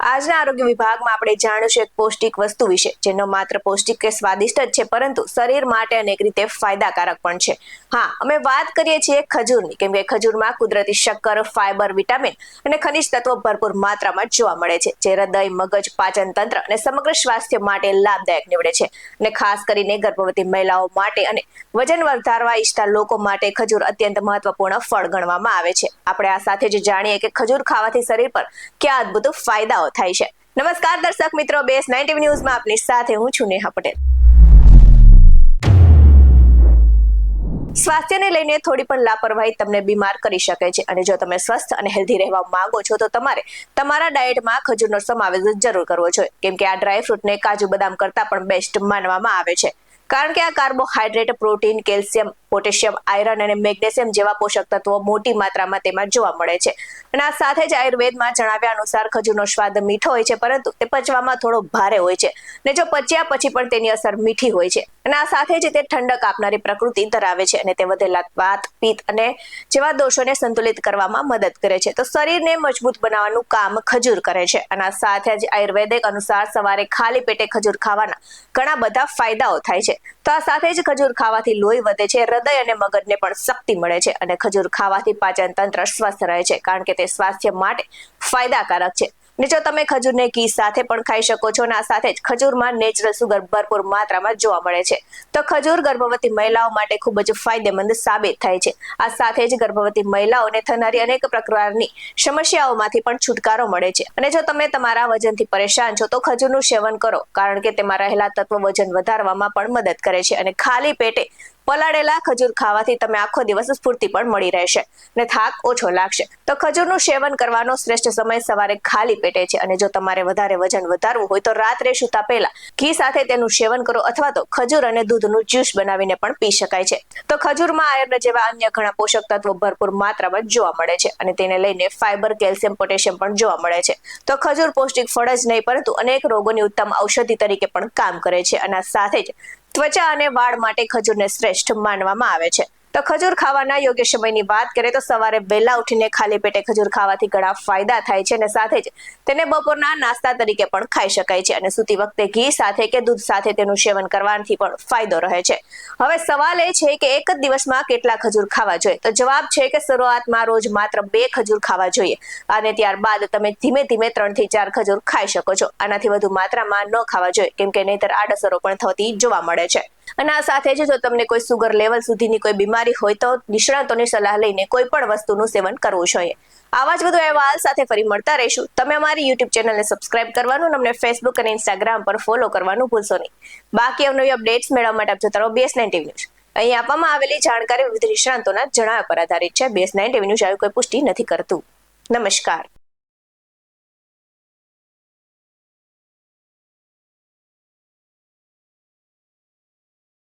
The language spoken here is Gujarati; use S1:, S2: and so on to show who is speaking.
S1: આજના આરોગ્ય વિભાગમાં આપણે જાણીશું એક પૌષ્ટિક વસ્તુ વિશે, જેનો માત્ર પૌષ્ટિક કે સ્વાદિષ્ટ જ છે, પરંતુ શરીર માટે અનેક રીતે ફાયદાકારક પણ છે. હા, અમે વાત કરીએ છીએ ખજૂરની, કેમ કે ખજૂરમાં કુદરતી શક્કર ફાઇબર વિટામિન અને ખનિજ તત્વો ભરપૂર માત્રામાં જોવા મળે છે, જે હૃદય, મગજ, પાચન તંત્ર અને સમગ્ર સ્વાસ્થ્ય માટે લાભદાયક નીવડે છે. અને ખાસ કરીને ગર્ભવતી મહિલાઓ માટે અને વજન વધારવા ઈચ્છતા લોકો માટે ખજૂર અત્યંત મહત્વપૂર્ણ ફળ ગણવામાં આવે છે. આપણે આ સાથે જ જાણીએ કે ખજૂર ખાવાથી શરીર પર કયા અદ્ભુત ફાયદાઓ થાય છે. નમસ્કાર દર્શક મિત્રો, બેસ નાઇન્ટી ન્યૂઝમાં આપની સાથે હું છું નેહા પટેલ. સ્વાસ્થ્યને લઈને થોડી પણ લાપરવાહી તમને બીમાર કરી શકે છે અને જો તમે સ્વસ્થ અને હેલ્ધી રહેવા માંગો છો, તો તમારે તમારા ડાયટમાં ખજૂરનો સમાવેશ જરૂર કરવો જોઈએ. કેમ કે આ ડ્રાય ફ્રૂટને કાજુ બદામ કરતાં પણ બેસ્ટ માનવામાં આવે છે. કારણ કે આ carbohydrate protein, calcium, potassium, iron અને મેગ્નેશિયમ જેવા પોષક તત્વો મોટી માત્રામાં તેમાં જોવા મળે છે. અને આ સાથે જ આયુર્વેદમાં જણાવ્યા અનુસાર ખજૂરનો સ્વાદ મીઠો હોય છે, પરંતુ તે પચવામાં થોડો ભારે હોય છે. ને જો પચ્યા પછી પણ તેની અસર મીઠી હોય છે. અને આ સાથે જ તે ઠંડક આપનારી પ્રકૃતિ ધરાવે છે અને તે વધેલા વાત પિત્ત અને જેવા દોષોને સંતુલિત કરવામાં મદદ કરે છે. તો શરીરને મજબૂત બનાવવાનું કામ ખજૂર કરે છે અને આ સાથે જ આયુર્વેદિક અનુસાર સવારે ખાલી પેટે ખજૂર ખાવાના ઘણા બધા ફાયદાઓ થાય છે. તો આ સાથે જ ખજૂર ખાવાથી લોહી વધે છે, હૃદય અને મગજને પણ શક્તિ મળે છે અને ખજૂર ખાવાથી પાચન તંત્ર સ્વસ્થ રહે છે, કારણ કે તે સ્વાસ્થ્ય માટે ફાયદાકારક છે. ને જો તમે ખજૂરને ઘી સાથે પણ ખાઈ શકો છો અને આ સાથે જ ખજૂરમાં નેચરલ સુગર ભરપૂર માત્રામાં જોવા મળે છે. તો ખજૂર ગર્ભવતી મહિલાઓ માટે ખૂબ જ ફાયદેમંદ સાબિત થાય છે. આ સાથે જ ગર્ભવતી મહિલાઓને થનારી અનેક પ્રકારની સમસ્યાઓમાંથી પણ છુટકારો મળે છે. અને જો તમે તમારા વજનથી પરેશાન છો, તો ખજૂરનું સેવન કરો, કારણ કે તેમાં રહેલા તત્વ વજન વધારવામાં પણ મદદ કરે છે. અને ખાલી પેટે પલાળેલા ખજૂર ખાવાથી તમે આખો દિવસ સ્ફૂર્તિ પણ મળી રહેશે અને થાક ઓછો લાગશે. તો ખજૂરનું સેવન કરવાનો શ્રેષ્ઠ સમય સવારે ખાલી પેટે છે અને જો તમારે વધારે વજન વધારવું હોય તો રાત્રે સૂતા પહેલા ઘી સાથે તેનું સેવન કરો અથવા તો ખજૂર અને દૂધનું જ્યુસ બનાવીને પણ પી શકાય છે. તો ખજૂરમાં આયર્ન જેવા અન્ય ઘણા પોષક તત્વો ભરપૂર માત્રામાં જોવા મળે છે અને તેને લઈને ફાઇબર કેલ્શિયમ, પોટેશિયમ પણ જોવા મળે છે. તો ખજૂર પૌષ્ટિક ફળ જ નહીં પરંતુ અનેક રોગોની ઉત્તમ ઔષધિ તરીકે પણ કામ કરે છે અને સાથે જ ત્વચા અને વાળ માટે ખજૂરને શ્રેષ્ઠ માનવામાં આવે છે. તો ખજૂર ખાવાના યોગ્ય સમયની વાત કરીએ તો સવારે વહેલા ઉઠીને ખાલી પેટે ખજૂર ખાવાથી ઘણા ફાયદા થાય છે અને સાથે જ તેને બપોરના નાસ્તા તરીકે પણ ખાઈ શકાય છે અને સૂતી વખતે ઘી સાથે કે દૂધ સાથે તેનું સેવન કરવાથી પણ ફાયદો રહે છે. હવે સવાલ એ છે કે એક જ દિવસમાં કેટલા ખજૂર ખાવા જોઈએ? તો જવાબ છે કે શરૂઆતમાં રોજ માત્ર બે ખજૂર ખાવા જોઈએ અને ત્યારબાદ તમે ધીમે ધીમે ત્રણથી ચાર ખજૂર ખાઈ શકો છો. આનાથી વધુ માત્રામાં ન ખાવા જોઈએ કેમ કે નહીતર આડઅસરો પણ થતી જોવા મળે છે. અને આ સાથે જ જો તમને કોઈ સુગર લેવલ સુધીની કોઈ બીમારી હોય તો નિષ્ણાતોની સલાહ લઈને કોઈ પણ વસ્તુનું સેવન કરવું જોઈએ. આવા જ વધુ અહેવાલ સાથે ફરી મળતા રહીશું. તમે અમારી યુટ્યુબ ચેનલને સબસ્ક્રાઇબ કરવાનું અમને ફેસબુક અને ઇન્સ્ટાગ્રામ પર ફોલો કરવાનું ભૂલશો નહીં. બાકી અવનવી અપડેટ્સ મેળવવા માટે આપ જોતા રહો બેસ નાઇન ટીવી ન્યૂઝ અહીં આપવામાં આવેલી જાણકારી વિવિધ નિષ્ણાંતોના જણાવ્યા પર આધારિત છે. બેસ નાઇન ન્યૂઝ આવી કોઈ પુષ્ટિ નથી કરતું. નમસ્કાર.